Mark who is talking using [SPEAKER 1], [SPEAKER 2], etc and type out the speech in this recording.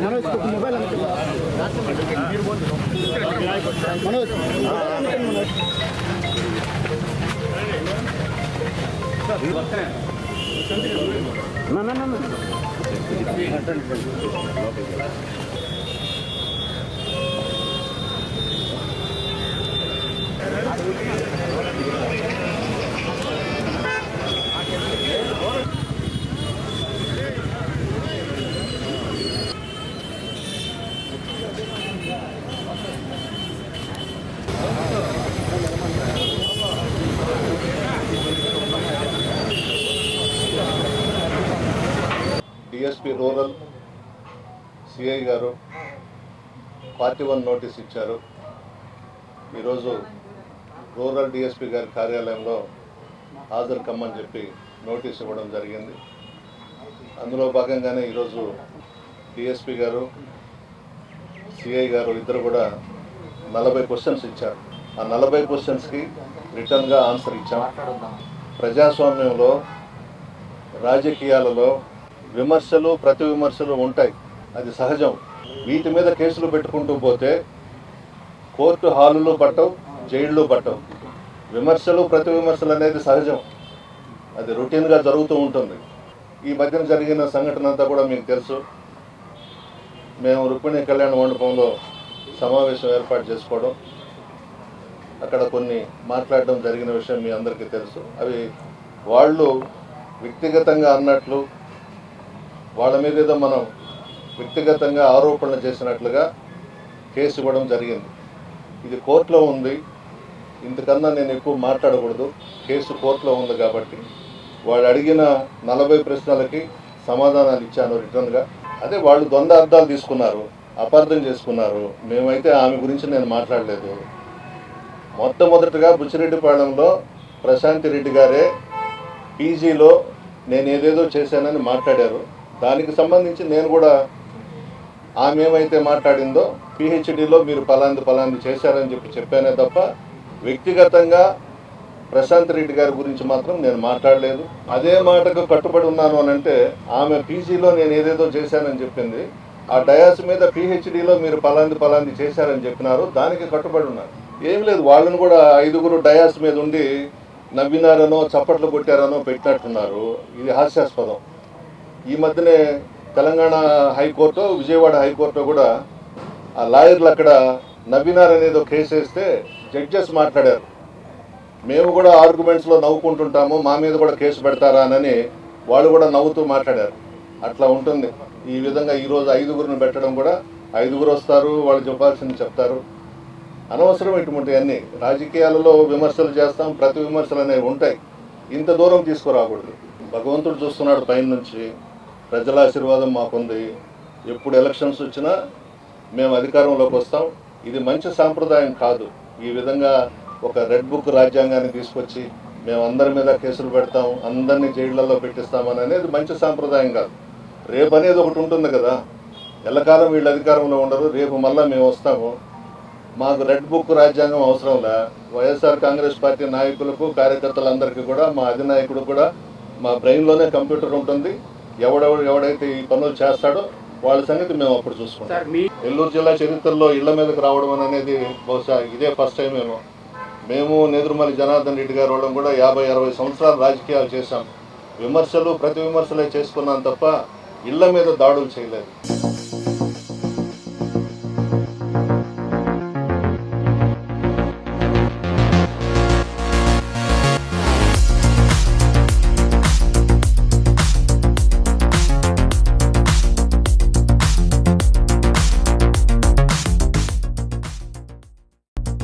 [SPEAKER 1] మనోజ్ ఒక మొబైల్ అమ్ముతుంది మనోజ్ మనోజ్ నా నా నా అటెండ్ లోపలికి వెళ్ళాలి
[SPEAKER 2] డిఎస్పి రూరల్ సిఐ గారు పార్టీ వన్ నోటీస్ ఇచ్చారు. ఈరోజు రూరల్ డిఎస్పి గారి కార్యాలయంలో హాజరు కమ్మని చెప్పి నోటీస్ ఇవ్వడం జరిగింది. అందులో భాగంగానే ఈరోజు డిఎస్పి గారు సిఐ గారు ఇద్దరు కూడా నలభై క్వశ్చన్స్ ఇచ్చారు. ఆ నలభై క్వశ్చన్స్కి రిటర్న్గా ఆన్సర్ ఇచ్చాం. ప్రజాస్వామ్యంలో రాజకీయాలలో విమర్శలు ప్రతి విమర్శలు ఉంటాయి. అది సహజం. వీటి మీద కేసులు పెట్టుకుంటూ పోతే కోర్టు హాలులు పట్టవు జైళ్ళు పట్టవు. విమర్శలు ప్రతి విమర్శలు అనేది సహజం. అది రొటీన్గా జరుగుతూ ఉంటుంది. ఈ మధ్యన జరిగిన సంఘటన అంతా కూడా మీకు తెలుసు. మేము రుక్మిణి కళ్యాణ మండపంలో సమావేశం ఏర్పాటు చేసుకోవడం అక్కడ కొన్ని మాట్లాడడం జరిగిన విషయం మీ అందరికీ తెలుసు. అవి వాళ్ళు వ్యక్తిగతంగా అన్నట్లు వాళ్ళ మీద ఏదో మనం వ్యక్తిగతంగా ఆరోపణలు చేసినట్లుగా కేసు ఇవ్వడం జరిగింది. ఇది కోర్టులో ఉంది. ఇంతకన్నా నేను ఎక్కువ మాట్లాడకూడదు. కేసు కోర్టులో ఉంది కాబట్టి. వాళ్ళు అడిగిన నలభై ప్రశ్నలకి సమాధానాలు ఇచ్చాను రిటర్న్గా. అదే వాళ్ళు ద్వంద్వ అర్థాలు తీసుకున్నారు. అపార్థం చేసుకున్నారు. మేమైతే ఆమె గురించి నేను మాట్లాడలేదు. మొట్టమొదటగా బుచ్చిరెడ్డిపాళెంలో ప్రశాంతి రెడ్డి గారే పీజీలో నేను ఏదేదో చేశానని మాట్లాడారు. దానికి సంబంధించి నేను కూడా ఆమె ఏమైతే మాట్లాడిందో పిహెచ్డిలో మీరు పలాంది పలాంది చేశారని చెప్పి చెప్పానే తప్ప వ్యక్తిగతంగా ప్రశాంత్ రెడ్డి గారి గురించి మాత్రం నేను మాట్లాడలేదు. అదే మాటకు కట్టుబడి ఉన్నాను అని అంటే ఆమె పీజీలో నేను ఏదేదో చేశానని చెప్పింది. ఆ డయాస్ మీద పిహెచ్డిలో మీరు పలాంది పలాంది చేశారని చెప్పినారు. దానికి కట్టుబడి ఉన్నారు. ఏం లేదు వాళ్ళని కూడా ఐదుగురు డయాస్ మీద ఉండి నవ్వినారనో చప్పట్లు కొట్టారనో పెట్టినట్టున్నారు. ఇది హాస్యాస్పదం. ఈ మధ్యనే తెలంగాణ హైకోర్టు విజయవాడ హైకోర్టు కూడా ఆ లాయర్లు అక్కడ నవ్వినార్ అనేది ఒక కేసు వేస్తే జడ్జెస్ మాట్లాడారు. మేము కూడా ఆర్గ్యుమెంట్స్లో నవ్వుకుంటుంటాము మా మీద కూడా కేసు పెడతారా అని వాళ్ళు కూడా నవ్వుతూ మాట్లాడారు. అట్లా ఉంటుంది. ఈ విధంగా ఈరోజు ఐదుగురిని పెట్టడం కూడా ఐదుగురు వస్తారు వాళ్ళు చెప్పాల్సింది చెప్తారు. అనవసరం ఇటువంటి అన్నీ. రాజకీయాలలో విమర్శలు చేస్తాం ప్రతి విమర్శలు అనేవి ఉంటాయి. ఇంత దూరం తీసుకురాకూడదు. భగవంతుడు చూస్తున్నాడు పైన నుంచి ప్రజల ఆశీర్వాదం మాకుంది. ఎప్పుడు ఎలక్షన్స్ వచ్చినా మేము అధికారంలోకి వస్తాం. ఇది మంచి సాంప్రదాయం కాదు. ఈ విధంగా ఒక రెడ్ బుక్ రాజ్యాంగాన్ని తీసుకొచ్చి మేము అందరి మీద కేసులు పెడతాం అందరినీ జైళ్ళలో పెట్టిస్తామని అనేది మంచి సాంప్రదాయం కాదు. రేపు అనేది ఒకటి ఉంటుంది కదా. ఎల్లకాలం వీళ్ళు అధికారంలో ఉండరు. రేపు మళ్ళీ మేము వస్తాము. మాకు రెడ్ బుక్ రాజ్యాంగం అవసరంలా వైఎస్ఆర్ కాంగ్రెస్ పార్టీ నాయకులకు కార్యకర్తలందరికీ కూడా మా అధినాయకుడు కూడా మా బ్రెయిన్లోనే కంప్యూటర్ ఉంటుంది. ఎవడెవడు ఎవడైతే ఈ పనులు చేస్తాడో వాళ్ళ సంగతి మేము అప్పుడు చూసుకుంటాం. నెల్లూరు జిల్లా చరిత్రలో ఇళ్ళ మీదకి రావడం అనేది బహుశా ఇదే ఫస్ట్ టైం ఏమో. మేము నెదురుమల్లి జనార్దన్ రెడ్డి గారు వాళ్ళం కూడా యాభై అరవై సంవత్సరాలు రాజకీయాలు చేశాం. విమర్శలు ప్రతి విమర్శలే చేసుకున్నాం తప్ప ఇళ్ళ మీద దాడులు చేయలేదు.